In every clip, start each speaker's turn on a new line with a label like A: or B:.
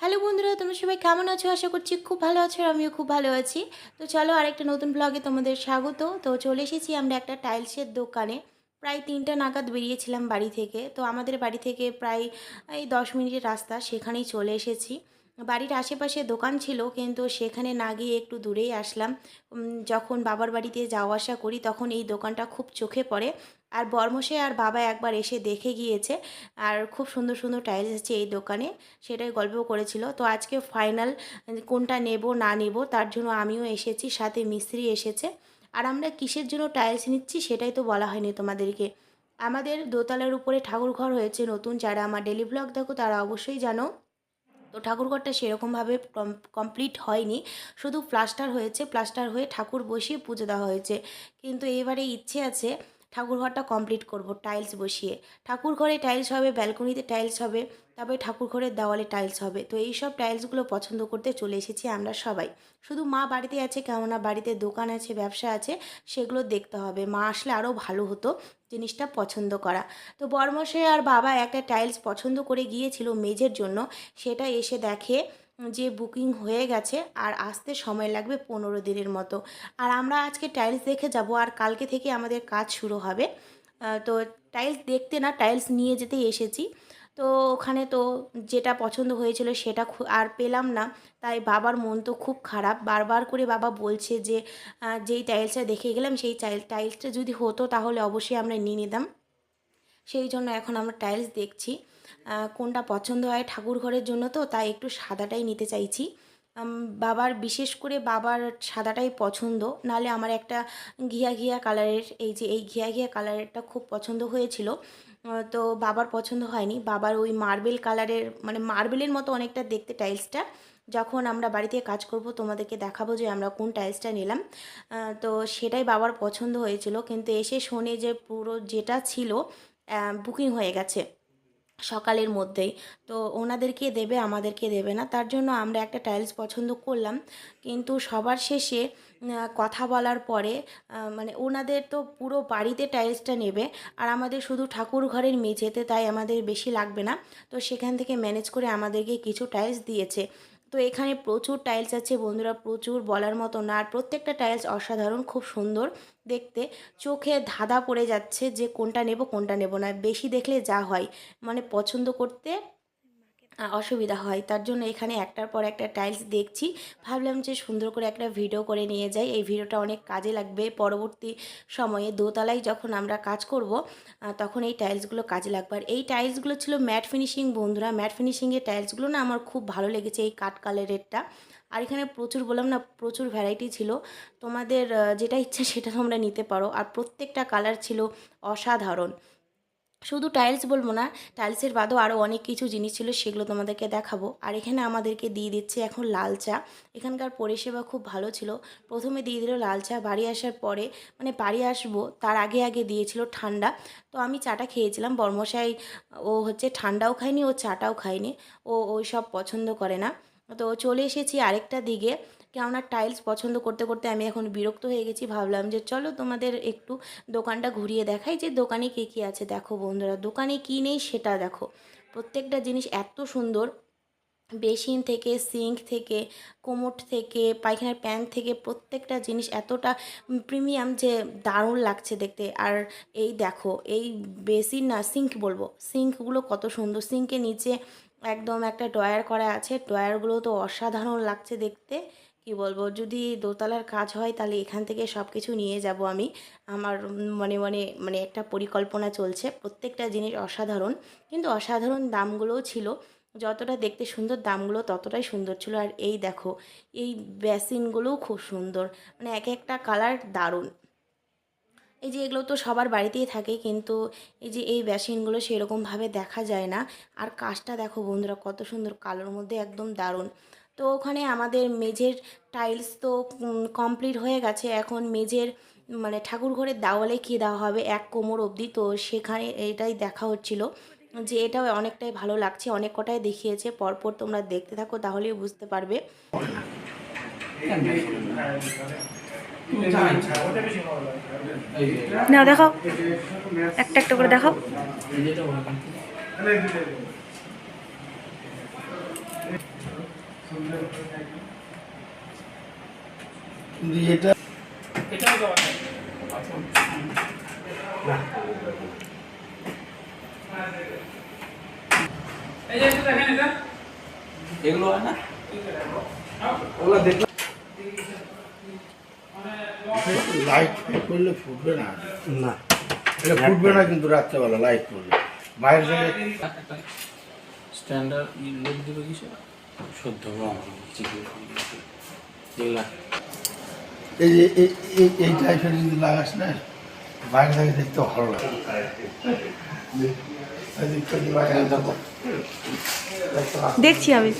A: Hello বন্ধুরা, তোমরা সবাই কেমন আছো? আশা করছি খুব ভালো আছো আমিও খুব ভালো আছি। তো চলো আরেকটা নতুন ব্লগে তোমাদের স্বাগত। তো চলে এসেছি আমরা একটা টাইলসের দোকানে। প্রায় তিনটা নাগাদ বেরিয়েছিলাম বাড়ি থেকে। তো আমাদের বাড়ি থেকে প্রায়, এই দশ মিনিটের রাস্তা সেখানেই চলে এসেছি। বাড়ির আশেপাশে দোকান ছিল, কিন্তু সেখানে না গিয়ে একটু দূরেই আসলাম। যখন বাবার বাড়িতে যাওয়া আসা করি, তখন এই দোকানটা খুব চোখে পড়ে। আর বর্মশে আর বাবা একবার এসে দেখে গিয়েছে আর খুব সুন্দর সুন্দর টাইলস আছে এই দোকানে, সেটাই গল্প করেছিল। তো আজকে ফাইনাল কোনটা নেব না নেব তার জন্য আমিও এসেছি, সাথে মিস্ত্রি এসেছে। আর আমরা কিসের জন্য টাইলস নিচ্ছি সেটাই তো বলা হয়নি তোমাদেরকে। আমাদের দোতলার উপরে ঠাকুর ঘর হয়েছে নতুন, যারা আমার ডেলি ব্লগ দেখো তারা অবশ্যই জানো। তো ঠাকুরঘরটা সেরকমভাবে কমপ্লিট হয়নি। শুধু প্লাস্টার হয়েছে প্লাস্টার হয়ে ঠাকুর বসিয়ে পুজো দেওয়া হয়েছে। কিন্তু এবারে ইচ্ছে আছে ঠাকুরঘরটা কমপ্লিট করব টাইলস বসিয়ে। ঠাকুর ঘরে টাইলস হবে ব্যালকনিতে টাইলস হবে, তারপরে ঠাকুর ঘরের দেওয়ালে টাইলস হবে। তো এই সব টাইলসগুলো পছন্দ করতে চলে এসেছি আমরা সবাই। শুধু মা বাড়িতে আছে, কেননা বাড়িতে দোকান আছে, ব্যবসা আছে, সেগুলো দেখতে হবে। মা আসলে আরও ভালো হতো জিনিসটা পছন্দ করা। তো বর্মশাই আর বাবা একটা টাইলস পছন্দ করে গিয়েছিল মেজের জন্য। সেটা এসে দেখে যে বুকিং হয়ে গেছে, আর আসতে সময় লাগবে পনেরো দিনের মতো। আর আমরা আজকে টাইলস দেখে যাব, আর কালকে থেকে আমাদের কাজ শুরু হবে। তো টাইলস দেখতে না টাইলস নিয়ে যেতে এসেছি। তো ওখানে তো যেটা পছন্দ হয়েছিল সেটা আর পেলাম না। তাই বাবার মন তো খুব খারাপ। বারবার করে বাবা বলছে যে যেই টাইলসটা দেখে গেলাম, সেই টাইল টাইলসটা যদি হতো তাহলে অবশ্যই আমরা নিয়ে নিতাম। সেই জন্য এখন আমরা টাইলস দেখছি। কোনটা পছন্দ হয় ঠাকুর ঘরের জন্য তো, তাই একটু সাদাটাই নিতে চাইছি। বাবার বিশেষ করে বাবার সাদাটাই পছন্দ। নালে আমার একটা ঘিয়া ঘিয়া কালারের, এই যে এই ঘিয়া ঘিয়া কালারেরটা খুব পছন্দ হয়েছিল। তো বাবার পছন্দ হয়নি। বাবার ওই মার্বেল কালারের মানে মার্বেলের মতো অনেকটা দেখতে টাইলসটা। যখন আমরা বাড়িতে কাজ করব, তোমাদেরকে দেখাবো যে আমরা কোন টাইলসটা নিলাম। তো সেটাই বাবার পছন্দ হয়েছিল। কিন্তু এসে শোনে যে পুরো যেটা ছিল বুকিং হয়ে গেছে। সকালের মধ্যেই। তো ওনাদেরকে দেবে, আমাদেরকে দেবে না। তার জন্য আমরা একটা টাইলস পছন্দ করলাম। কিন্তু সবার শেষে কথা বলার পরে মানে ওনাদের তো পুরো বাড়িতে টাইলসটা নেবে। আর আমাদের শুধু ঠাকুর ঘরের মেঝেতে তাই আমাদের বেশি লাগবে না। তো সেখান থেকে ম্যানেজ করে আমাদেরকে কিছু টাইলস দিয়েছে। তো এখানে প্রচুর টাইলস আছে বন্ধুরা, প্রচুর বলার মতো না। আর প্রত্যেকটা টাইলস অসাধারণ, খুব সুন্দর দেখতে। চোখে ধাঁধা পড়ে যাচ্ছে যে কোনটা নেব কোনটা নেব না। বেশি দেখলে যা হয়। মানে পছন্দ করতে অসুবিধা হয়। তার জন্য এখানে একটার পর একটা টাইলস দেখছি। ভাবলাম যে সুন্দর করে একটা ভিডিও করে নিয়ে যাই। এই ভিডিওটা অনেক কাজে লাগবে। পরবর্তী সময়ে দোতলায় যখন আমরা কাজ করব তখন এই টাইলসগুলো কাজে লাগবে। আর এই টাইলসগুলো ছিল ম্যাট ফিনিশিং বন্ধুরা। ম্যাট ফিনিশিংয়ের টাইলসগুলো না আমার খুব ভালো লেগেছে এই কাঠ কালারেরটা আর এখানে প্রচুর বললাম না, প্রচুর ভ্যারাইটি ছিল। তোমাদের যেটা ইচ্ছা সেটা তোমরা নিতে পারো। আর প্রত্যেকটা কালার ছিল অসাধারণ। শুধু টাইলস বলব না টাইলসের বাদেও আরও অনেক কিছু জিনিস ছিল, সেগুলো তোমাদেরকে দেখাবো। আর এখানে আমাদেরকে দিয়ে দিচ্ছে এখন লাল চা। এখানকার পরিষেবা খুব ভালো ছিল। প্রথমে দিয়ে দিল লাল চা, বাড়ি আসার পরে মানে বাড়ি আসব, তার আগে আগে দিয়েছিল ঠান্ডা। তো আমি চাটা খেয়েছিলাম, বর্মশাই, ও হচ্ছে ঠান্ডাও খায়নি, ও চাটাও খায়নি, ও ওই সব পছন্দ করে না। তো চলে এসেছি আরেকটা দিকে। কেননা টাইলস পছন্দ করতে করতে আমি এখন বিরক্ত হয়ে গেছি। ভাবলাম যে চলো তোমাদের একটু দোকানটা ঘুরিয়ে দেখাই যে দোকানে কী কী আছে। দেখো বন্ধুরা, দোকানে কী নেই সেটা দেখো। প্রত্যেকটা জিনিস এত সুন্দর। বেসিন থেকে, সিঙ্ক থেকে, কোমোট থেকে, পায়খানার প্যান থেকে প্রত্যেকটা জিনিস এতটা প্রিমিয়াম যে দারুণ লাগছে দেখতে। আর এই দেখো, এই বেসিন না, সিঙ্ক বলব। সিঙ্কগুলো কত সুন্দর। সিঙ্কের নিচে একদম একটা ড্রয়ার করা আছে। ড্রয়ারগুলো তো অসাধারণ লাগছে দেখতে। কি বলব? যদি দোতলার কাজ হয় তাহলে এখান থেকে সব কিছু নিয়ে যাব আমি। আমার মনে মনে মানে একটা পরিকল্পনা চলছে। প্রত্যেকটা জিনিস অসাধারণ। কিন্তু অসাধারণ দামগুলোও ছিল। যতটা দেখতে সুন্দর দামগুলো ততটাই সুন্দর ছিল। আর এই দেখো, এই বেসিনগুলোও খুব সুন্দর। মানে এক একটা কালার দারুণ। এই যে এগুলো তো সবার বাড়িতেই থাকে কিন্তু এই যে এই বেসিনগুলো সেরকমভাবে দেখা যায় না। আর কাজটা দেখো বন্ধুরা, কত সুন্দর। কালোর মধ্যে একদম দারুণ। তো ওখানে আমাদের মেঝের টাইলস তো কমপ্লিট হয়ে গেছে। এখন মেঝের মানে ঠাকুর ঘরের দেওয়ালে কী দেওয়া হবে এক কোমর অবধি। তো সেখানে এটাই দেখা হচ্ছিল যে এটাও অনেকটাই ভালো লাগছে, অনেক কটাই দেখিয়েছে। পরপর তোমরা দেখতে থাকো, তাহলেই বুঝতে পারবে। না, দেখাও। একটা একটা করে দেখাও।
B: কিন্তু এটা
C: এটাও দেওয়া
D: এগুলো হয় না?
B: ওগুলো লাইট করলে ফুটবে না।
E: না।
B: এটা ফুটবে না কিন্তু রাত্রেবেলা লাইট করলে। বাইরে
D: স্ট্যান্ডার্ড লোক দিবে কিসে? শুদ্ধ রং যেগুলা
B: এই যে এই- এই- এই টাইপের যদি লাগাস না বাইরে থেকে দেখতে ভালো লাগে।
A: দেখছি আমি।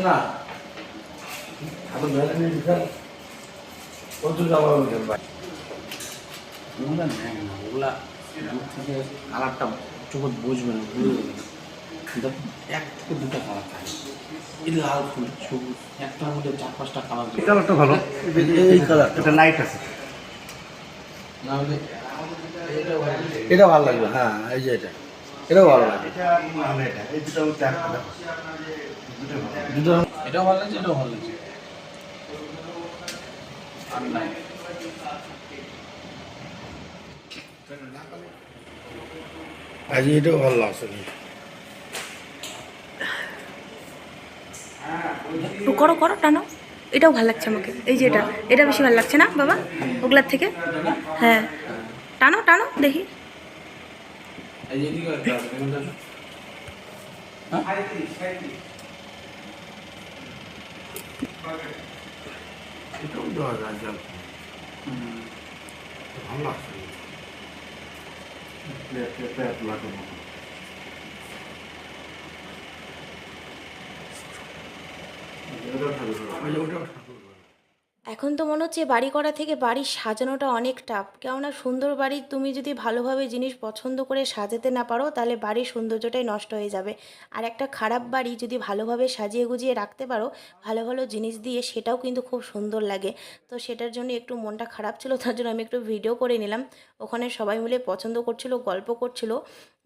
B: না এখন ভ্যালে নিয়ে বিশাল কত যাওয়া হবে ভাই
D: ওগুলা নেয় না ওগুলা দূর থেকে কালারটা চোখে বুঝবে না বুঝবে না এক থেকে দুটো কালার থাকে। এই লাল ফুল সবুজ একটার মধ্যে চার পাঁচটা কালার
E: এই কালারটা ভালো।
B: এই কালার
E: এটা লাইট আছে।
D: না হলে
B: এটা ভালো লাগবে হ্যাঁ এই যে এটা। এটাও ভালো
E: এই দুটো একটা দুটো
B: দুটো
D: এটাও ভালো লাগছে এটাও ভালো লাগছে। আর নাই।
B: আজ এটাও ভালো লাগছে কিন্তু।
A: করো করো টানো। এটাও ভালো লাগছে আমাকে। এই যে এটা এটা বেশি ভালো লাগছে না বাবা? ওগুলার থেকে? হ্যাঁ। টানো টানো দেখি।
D: এই যে এদিকে একটা আছে, এখানটা আছে। হ্যাঁ
B: এটাও দেওয়া যায় জল ভালো লাগছে
E: প্লেট প্লেট লাগানো এটা ভালো
B: ওই যে ওটাও ঠাকুর ঘর।
A: এখন তো মনে হচ্ছে বাড়ি করা থেকে বাড়ি সাজানোটা অনেক টাফ কেননা সুন্দর বাড়ি তুমি যদি ভালোভাবে জিনিস পছন্দ করে সাজাতে না পারো, তাহলে বাড়ির সৌন্দর্যটাই নষ্ট হয়ে যাবে। আর একটা খারাপ বাড়ি যদি ভালোভাবে সাজিয়ে গুজিয়ে রাখতে পারো, ভালো ভালো জিনিস দিয়ে সেটাও কিন্তু খুব সুন্দর লাগে। তো সেটার জন্য একটু মনটা খারাপ ছিল, তার জন্য আমি একটু ভিডিও করে নিলাম। ওখানে সবাই মিলে পছন্দ করছিল, গল্প করছিল।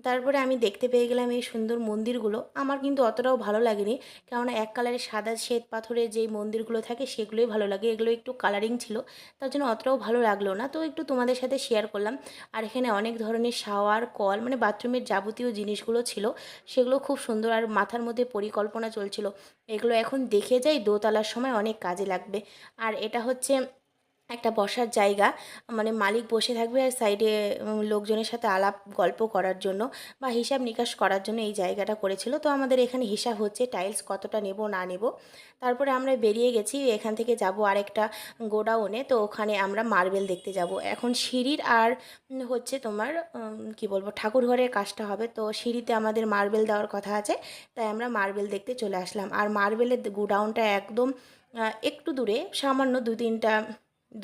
A: তারপরে আমি দেখতে পেয়ে গেলাম এই সুন্দর মন্দিরগুলো। আমার কিন্তু অতটাও ভালো লাগেনি, কেননা এক কালারের সাদা শ্বেত পাথরের যেই মন্দিরগুলো থাকে সেগুলোই ভালো লাগে। এগুলো একটু কালারিং ছিল, তার জন্য অতটাও ভালো লাগল না। তো একটু তোমাদের সাথে শেয়ার করলাম। আর এখানে অনেক ধরনের শাওয়ার, কল মানে বাথরুমের যাবতীয় জিনিসগুলো ছিল, সেগুলো খুব সুন্দর আর মাথার মধ্যে পরিকল্পনা চলছিল। এগুলো এখন দেখে যাই, দোতলার সময় অনেক কাজে লাগবে। আর এটা হচ্ছে একটা বসার জায়গা মানে মালিক বসে থাকবে আর সাইডে লোকজনের সাথে আলাপ, গল্প করার জন্য বা হিসাব নিকাশ করার জন্য এই জায়গাটা করেছিল। তো আমাদের এখানে হিসাব হচ্ছে টাইলস কতটা নেব, না নেব। তারপরে আমরা বেরিয়ে গেছি, এখান থেকে যাব আরেকটা গোডাউনে। তো ওখানে আমরা মার্বেল দেখতে যাব। এখন সিঁড়ির আর হচ্ছে তোমার কি বলব, ঠাকুর ঘরের কাজটা হবে। তো সিঁড়িতে আমাদের মার্বেল দেওয়ার কথা আছে, তাই আমরা মার্বেল দেখতে চলে আসলাম। আর মার্বেলের গোডাউনটা একদম একটু দূরে, সামান্য দু তিনটা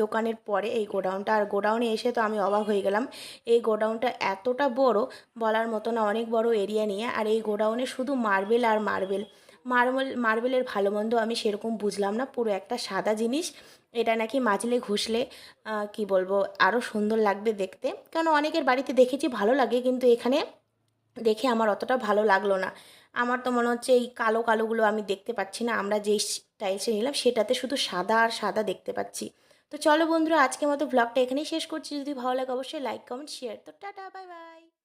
A: দোকানের পরে এই গোডাউনটা। আর গোডাউনে এসে তো আমি অবাক হয়ে গেলাম। এই গোডাউনটা এতটা বড়, বলার মতো না, অনেক বড় এরিয়া নিয়ে। আর এই গোডাউনে শুধু মার্বেল আর মার্বেল। মার্বেল, মার্বেলের ভালো মন্দ আমি সেরকম বুঝলাম না, পুরো একটা সাদা জিনিস। এটা নাকি মাজলে ঘষলে কি বলব আরও সুন্দর লাগবে দেখতে। কারণ অনেকের বাড়িতে দেখেছি ভালো লাগে, কিন্তু এখানে দেখে আমার অতটা ভালো লাগল না। আমার তো মনে হচ্ছে এই কালো কালোগুলো আমি দেখতে পাচ্ছি না। আমরা যেই টাইলসে নিলাম, সেটাতে শুধু সাদা আর সাদা দেখতে পাচ্ছি। তো চলো বন্ধুরা, আজকের মতো ব্লগটা এখানেই শেষ করছি। যদি ভালো লাগে অবশ্যই লাইক কমেন্ট শেয়ার তো টাটা বাই বাই